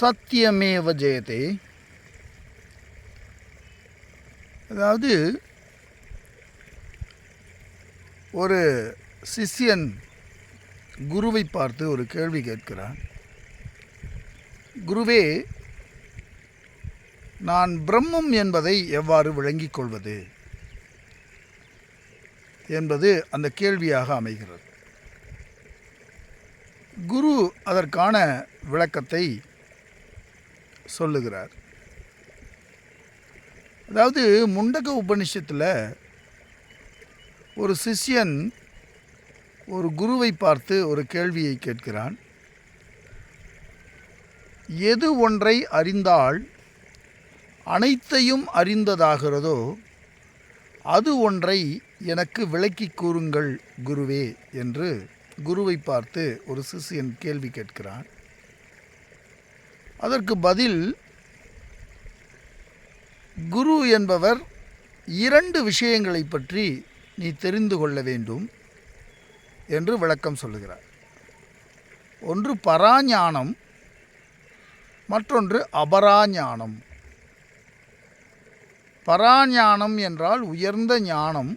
சத்தியமேவ ஜெயதே. அதாவது ஒரு சிஷ்யன் குருவை பார்த்து ஒரு கேள்வி கேட்கிறான். குருவே நான் பிரம்மம் என்பதை எவ்வாறு விளங்கிக் கொள்வது? என்பது அந்த கேள்வியாக அமைகிறது. குரு அதற்கான விளக்கத்தை சொல்லுகிறார். அதாவது முண்டக உபனிஷத்தில் ஒரு சிஷ்யன் ஒரு குருவை பார்த்து ஒரு கேள்வியை கேட்கிறான். எது ஒன்றை அறிந்தால் அனைத்தையும் அறிந்ததாகிறதோ அது ஒன்றை எனக்கு விளக்கி கூறுங்கள் குருவே என்று குருவை பார்த்து ஒரு சிஷ்யன் கேள்வி கேட்கிறான். அதற்கு பதில் குரு என்பவர் இரண்டு விஷயங்களை பற்றி நீ தெரிந்து கொள்ள வேண்டும் என்று விளக்கம் சொல்லுகிறார். ஒன்று பராஞானம் மற்றொன்று அபராஞானம். பராஞானம் என்றால் உயர்ந்த ஞானம்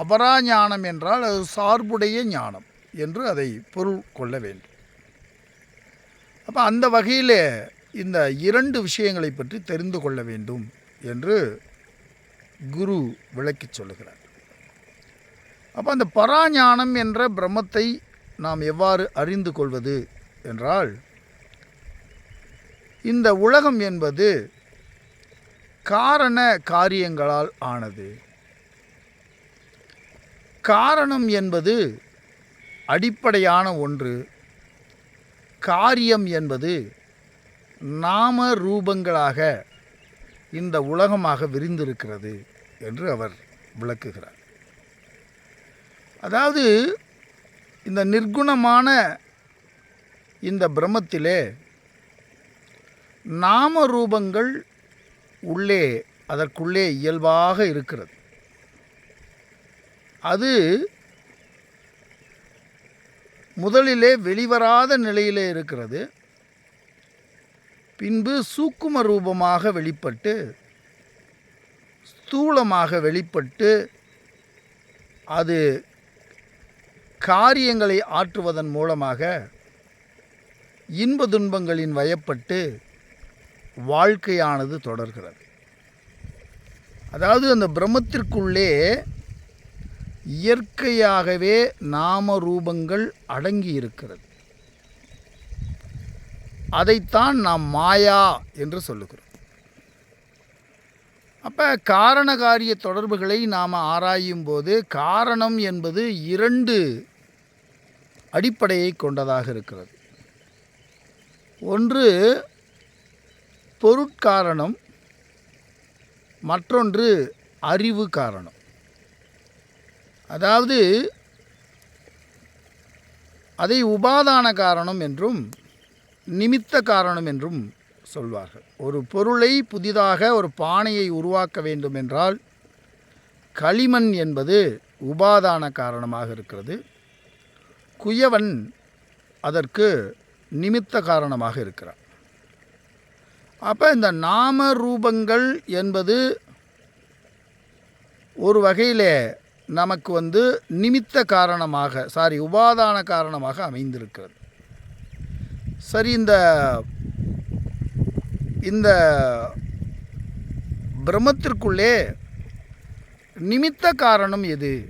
அபராஞானம் என்றால் அது சார்புடைய ஞானம் என்று அதை பொருள் கொள்ள வேண்டும். அப்போ அந்த வகையில் இந்த இரண்டு விஷயங்களை பற்றி தெரிந்து கொள்ள வேண்டும் என்று குரு விளக்கிச் சொல்லுகிறார். அப்போ அந்த பராஞானம் என்ற பிரம்மத்தை நாம் எவ்வாறு அறிந்து கொள்வது என்றால் இந்த உலகம் என்பது காரண காரியங்களால் ஆனது. காரணம் என்பது அடிப்படையான ஒன்று காரியம் என்பது நாம ரூபங்களாக இந்த உலகமாக விரிந்திருக்கிறது என்று அவர் விளக்குகிறார். அதாவது இந்த நிர்குணமான இந்த பிரம்மத்திலே நாம ரூபங்கள் உள்ளே அதற்குள்ளே இயல்பாக இருக்கிறது. அது முதலிலே வெளிவராத நிலையிலே இருக்கிறது. பின்பு சூக்கும ரூபமாக வெளிப்பட்டு ஸ்தூலமாக வெளிப்பட்டு அது காரியங்களை ஆற்றுவதன் மூலமாக இன்ப துன்பங்களின் வயப்பட்டு வாழ்க்கையானது தொடர்கிறது. அதாவது அந்த பிரம்மத்திற்குள்ளே இயற்கையாகவே நாம ரூபங்கள் அடங்கி இருக்கிறது அதைத்தான் நாம் மாயா என்று சொல்லுகிறோம். அப்போ காரண காரிய தொடர்புகளை நாம் ஆராயும் போது காரணம் என்பது இரண்டு அடிப்படையை கொண்டதாக இருக்கிறது. ஒன்று பொருட்காரணம் மற்றொன்று அறிவு காரணம். அதாவது அதை உபாதான காரணம் என்றும் நிமித்த காரணம் என்றும் சொல்வார்கள். ஒரு பொருளை புதிதாக ஒரு பானையை உருவாக்க வேண்டும் என்றால் களிமண் என்பது உபாதான காரணமாக இருக்கிறது. குயவன் அதற்கு நிமித்த காரணமாக இருக்கிறார் அப்போ இந்த நாம ரூபங்கள் என்பது ஒரு வகையில் நமக்கு வந்து நிமித்த காரணமாக சாரி உபாதான காரணமாக அமைந்திருக்கிறது. சரி இந்த இந்த பிரம்மத்திற்குள்ளே நிமித்த காரணம் எது?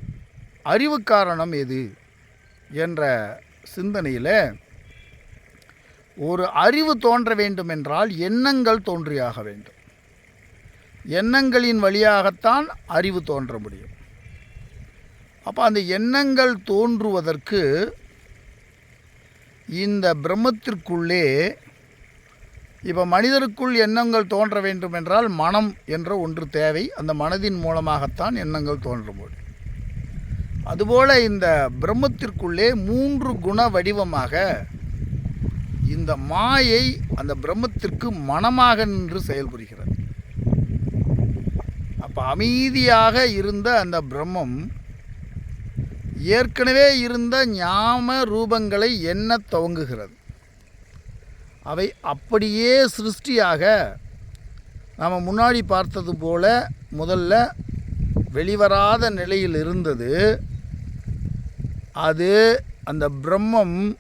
அறிவு காரணம் எது? என்ற சிந்தனையில் ஒரு அறிவு தோன்ற வேண்டும் என்றால் எண்ணங்கள் தோன்றியாக வேண்டும். எண்ணங்களின் வழியாகத்தான் அறிவு தோன்ற முடியும். அப்போ அந்த எண்ணங்கள் தோன்றுவதற்கு இந்த பிரம்மத்திற்குள்ளே இப்போ மனிதருக்குள் எண்ணங்கள் தோன்ற வேண்டும் என்றால் மனம் என்ற ஒன்று தேவை. அந்த மனதின் மூலமாகத்தான் எண்ணங்கள் தோன்றும்போது அதுபோல் இந்த பிரம்மத்திற்குள்ளே மூன்று குண வடிவமாக இந்த மாயை அந்த பிரம்மத்திற்கு மனமாக நின்று செயல்புரிகிறது அப்போ அமைதியாக இருந்த அந்த பிரம்மம் ஏற்கனவே இருந்த ஞாம ரூபங்களை எண்ணத் துவங்குகிறது. அவை அப்படியே சிருஷ்டியாக நாம் முன்னாடி பார்த்தது போல முதல்ல வெளிவராத நிலையில் இருந்தது. அது அந்த பிரம்மம்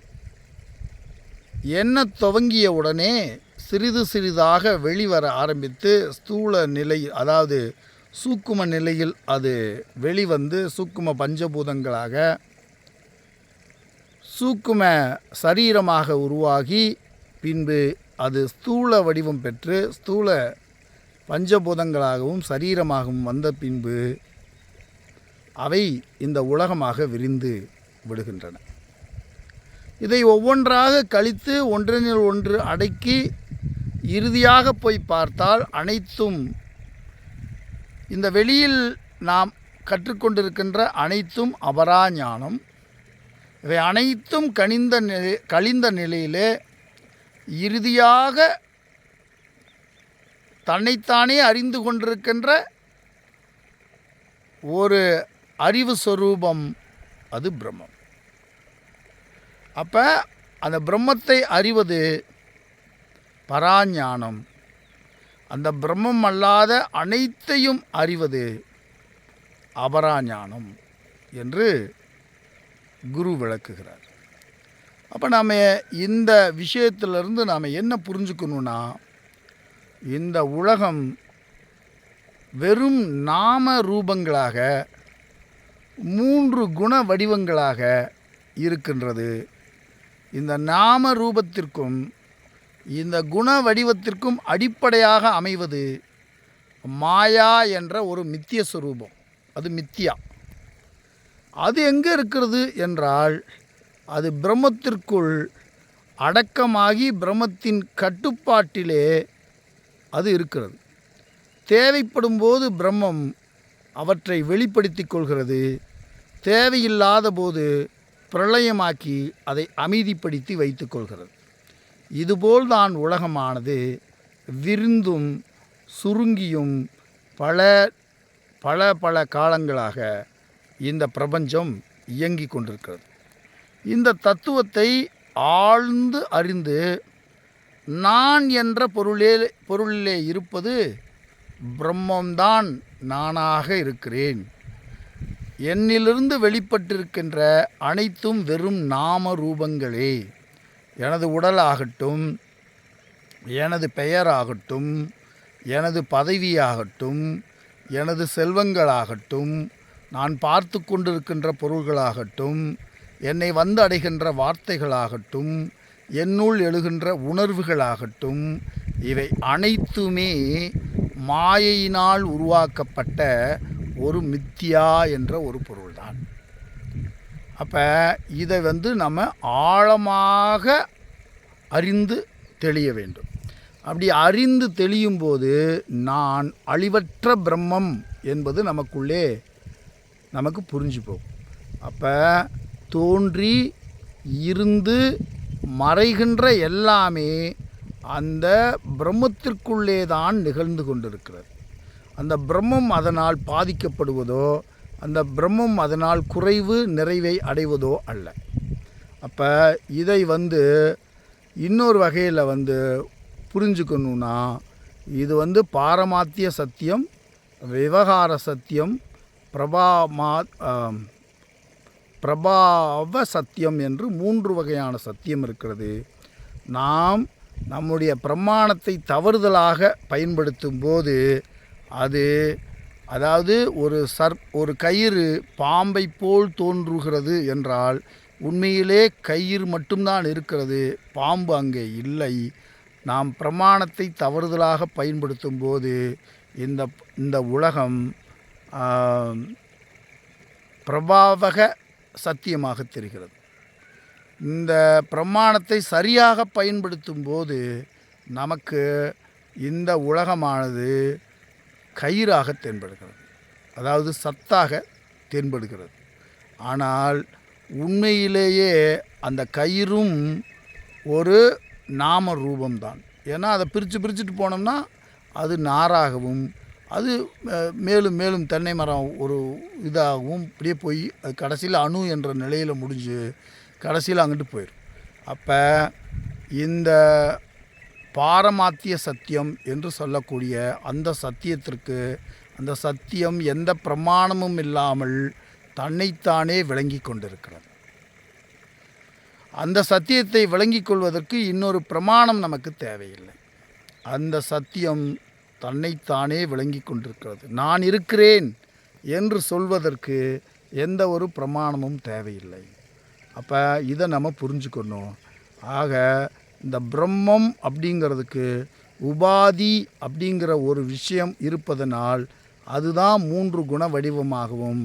எண்ண துவங்கிய உடனே சிறிது சிறிதாக வெளிவர ஆரம்பித்து ஸ்தூல நிலை அதாவது சூக்கும நிலையில் அது வெளிவந்து சூக்கும பஞ்சபூதங்களாக சூக்கும சரீரமாக உருவாகி பின்பு அது ஸ்தூல வடிவம் பெற்று ஸ்தூல பஞ்சபூதங்களாகவும் சரீரமாகவும் வந்த பின்பு அவை இந்த உலகமாக விரிந்து விடுகின்றன. இதை ஒவ்வொன்றாக கழித்து ஒன்றினில் ஒன்று அடக்கி இறுதியாக போய் பார்த்தால் அனைத்தும் இந்த வெளியில் நாம் கற்றுக்கொண்டிருக்கின்ற அனைத்தும் அபரா ஞானம் இவை அனைத்தும் கனிந்த நிலை கழிந்த நிலையிலே இறுதியாக தன்னைத்தானே அறிந்து கொண்டிருக்கின்ற ஒரு அறிவு சொரூபம் அது பிரம்மம். அப்போ அந்த பிரம்மத்தை அறிவது பராஞானம். அந்த பிரம்மம் அல்லாத அனைத்தையும் அறிவது அபராஞானம் என்று குரு விளக்குகிறார். அப்போ நாம் இந்த விஷயத்திலிருந்து நாம் என்ன புரிஞ்சுக்கணுன்னா இந்த உலகம் வெறும் நாம ரூபங்களாக மூன்று குண வடிவங்களாக இருக்கின்றது. இந்த நாம ரூபத்திற்கும் இந்த குண வடிவத்திற்கும் அடிப்படையாக அமைவது மாயா என்ற ஒரு மித்திய சுரூபம். அது மித்தியா. அது எங்கே இருக்கிறது என்றால் அது பிரம்மத்திற்குள் அடக்கமாகி பிரம்மத்தின் கட்டுப்பாட்டிலே அது இருக்கிறது. தேவைப்படும் போது பிரம்மம் அவற்றை வெளிப்படுத்தி கொள்கிறது. தேவையில்லாத போது பிரளயமாக்கி அதை அமைதிப்படுத்தி வைத்துக்கொள்கிறது இதுபோல் தான் உலகமானது விருந்தும் சுருங்கியும் பல பல பல காலங்களாக இந்த பிரபஞ்சம் இயங்கி கொண்டிருக்கிறது. இந்த தத்துவத்தை ஆழ்ந்து அறிந்து நான் என்ற பொருளே பொருளிலே இருப்பது பிரம்மம்தான் நானாக இருக்கிறேன். என்னிலிருந்து வெளிப்பட்டிருக்கின்ற அனைத்தும் வெறும் நாம ரூபங்களே எனது உடலாகட்டும் எனது பெயராகட்டும் எனது பதவியாகட்டும் எனது செல்வங்களாகட்டும் நான் பார்த்து கொண்டிருக்கின்ற பொருள்களாகட்டும் என்னை வந்து அடைகின்ற வார்த்தைகளாகட்டும் என்னுள் எழுகின்ற உணர்வுகளாகட்டும் இவை அனைத்துமே மாயையினால் உருவாக்கப்பட்ட ஒரு மித்தியா என்ற ஒரு பொருள். அப்போ இதை வந்து நம்ம ஆழமாக அறிந்து தெளிய வேண்டும். அப்படி அறிந்து தெளியும் போது நான் அழிவற்ற பிரம்மம் என்பது நமக்குள்ளே நமக்கு புரிஞ்சு போகும். அப்போ தோன்றி இருந்து மறைகின்ற எல்லாமே அந்த பிரம்மத்திற்குள்ளே தான் நிகழ்ந்து கொண்டிருக்கிறது. அந்த பிரம்மம் அதனால் பாதிக்கப்படுவதோ அந்த பிரம்மம் அதனால் குறைவு நிறைவை அடைவதோ அல்ல. அப்போ இதை வந்து இன்னொரு வகையில் வந்து புரிஞ்சுக்கணுன்னா இது வந்து பாரமாத்திய சத்தியம் விவகார சத்தியம் பிரபாமா பிரபாவ சத்தியம் என்று மூன்று வகையான சத்தியம் இருக்கிறது. நாம் நம்முடைய பிரமாணத்தை தவறுதலாக பயன்படுத்தும் போது அது அதாவது ஒரு சர் ஒரு கயிறு பாம்பை போல் தோன்றுகிறது என்றால் உண்மையிலே கயிறு மட்டும்தான் இருக்கிறது பாம்பு அங்கே இல்லை. நாம் பிரமாணத்தை தவறுதலாக பயன்படுத்தும் போது இந்த இந்த உலகம் பிரபாவக சத்தியமாக தெரிகிறது. இந்த பிரமாணத்தை சரியாக பயன்படுத்தும் போது நமக்கு இந்த உலகமானது கயிறாக தென்படுகிறது. அதாவது சத்தாக தென்படுகிறது. ஆனால் உண்மையிலேயே அந்த கயிறும் ஒரு நாம ரூபம்தான் ஏன்னா அதை பிரித்து பிரிச்சுட்டு போனோம்னா அது நாராகவும் அது மேலும் மேலும் தென்னை மரம் ஒரு இதாகவும் இப்படியே போய் அது கடைசியில் அணு என்ற நிலையில் முடிஞ்சு கடைசியில் அங்கிட்டு போயிடும் அப்போ இந்த பாரமாத்திய சத்தியம் என்று சொல்லக்கூடிய அந்த சத்தியத்திற்கு அந்த சத்தியம் எந்த பிரமாணமும் இல்லாமல் தன்னைத்தானே விளங்கி கொண்டிருக்கிறது. அந்த சத்தியத்தை விளங்கிக் கொள்வதற்கு இன்னொரு பிரமாணம் நமக்கு தேவையில்லை. அந்த சத்தியம் தன்னைத்தானே விளங்கி கொண்டிருக்கிறது. நான் இருக்கிறேன் என்று சொல்வதற்கு எந்த ஒரு பிரமாணமும் தேவையில்லை. அப்போ இதை நம்ம புரிஞ்சுக்கணும். ஆக இந்த பிரம்மம் அப்படிங்கிறதுக்கு உபாதி அப்படிங்கிற ஒரு விஷயம் இருப்பதனால் அதுதான் மூன்று குண வடிவமாகவும்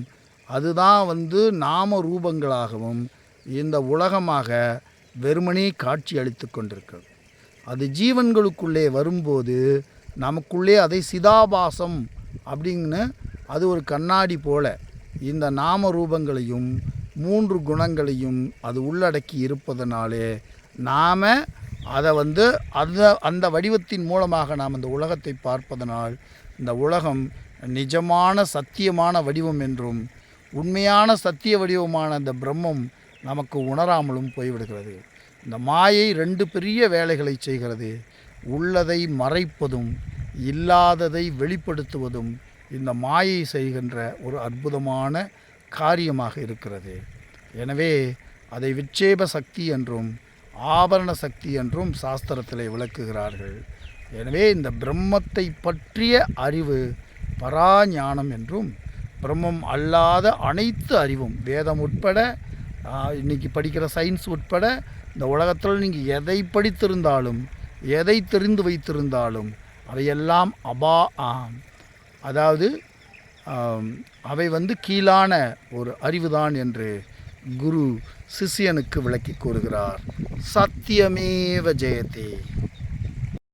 அதுதான் வந்து நாம ரூபங்களாகவும் இந்த உலகமாக வெறுமனே காட்சி அளித்து கொண்டிருக்கிறது. அது ஜீவன்களுக்குள்ளே வரும்போது நமக்குள்ளே அதை சிதாபாசம் அப்படின்னு அது ஒரு கண்ணாடி போல இந்த நாம ரூபங்களையும் மூன்று குணங்களையும் அது உள்ளடக்கி இருப்பதனாலே நாம் அதை வந்து அந்த அந்த வடிவத்தின் மூலமாக நாம் இந்த உலகத்தை பார்ப்பதனால் இந்த உலகம் நிஜமான சத்தியமான வடிவம் என்றும் உண்மையான சத்திய வடிவமான அந்த பிரம்மம் நமக்கு உணராமலும் போய்விடுகிறது. இந்த மாயை ரெண்டு பெரிய வேலைகளை செய்கிறது. உள்ளதை மறைப்பதும் இல்லாததை வெளிப்படுத்துவதும் இந்த மாயை செய்கின்ற ஒரு அற்புதமான காரியமாக இருக்கிறது. எனவே அதை விட்சேப சக்தி என்றும் ஆபரண சக்தி என்றும் சாஸ்திரத்தில் விளக்குகிறார்கள் எனவே இந்த பிரம்மத்தை பற்றிய அறிவு பராஞானம் என்றும் பிரம்மம் அல்லாத அனைத்து அறிவும் வேதம் உட்பட இன்றைக்கி படிக்கிற சயின்ஸ் உட்பட இந்த உலகத்தில் நீங்கள் எதை படித்திருந்தாலும் எதை தெரிந்து வைத்திருந்தாலும் அவையெல்லாம் அபா ஆம். அதாவது அவை வந்து கீழான ஒரு அறிவுதான் என்று குரு சிஷ்யனுக்கு விளக்கி கூறுகிறார் சத்தியமேவ ஜெயதே.